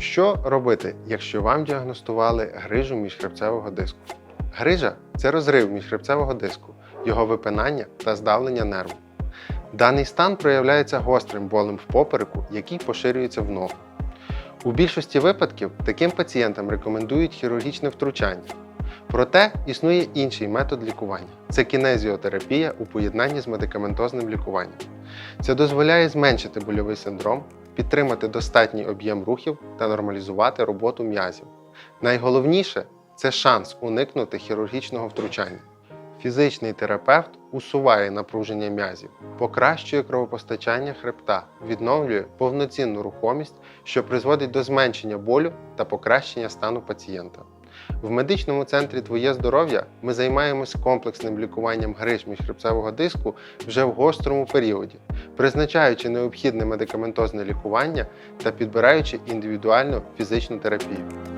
Що робити, якщо вам діагностували грижу міжхребцевого диску? Грижа це розрив міжхребцевого диску, його випинання та здавлення нерву. Даний стан проявляється гострим болем в попереку, який поширюється в ногу. У більшості випадків таким пацієнтам рекомендують хірургічне втручання. Проте існує інший метод лікування це кінезіотерапія у поєднанні з медикаментозним лікуванням. Це дозволяє зменшити больовий синдром, підтримати достатній об'єм рухів та нормалізувати роботу м'язів. Найголовніше це шанс уникнути хірургічного втручання. Фізичний терапевт усуває напруження м'язів, покращує кровопостачання хребта, відновлює повноцінну рухомість, що призводить до зменшення болю та покращення стану пацієнта. В медичному центрі Твоє здоров'я ми займаємось комплексним лікуванням гриж міжхребцевого диску вже в гострому періоді, призначаючи необхідне медикаментозне лікування та підбираючи індивідуальну фізичну терапію.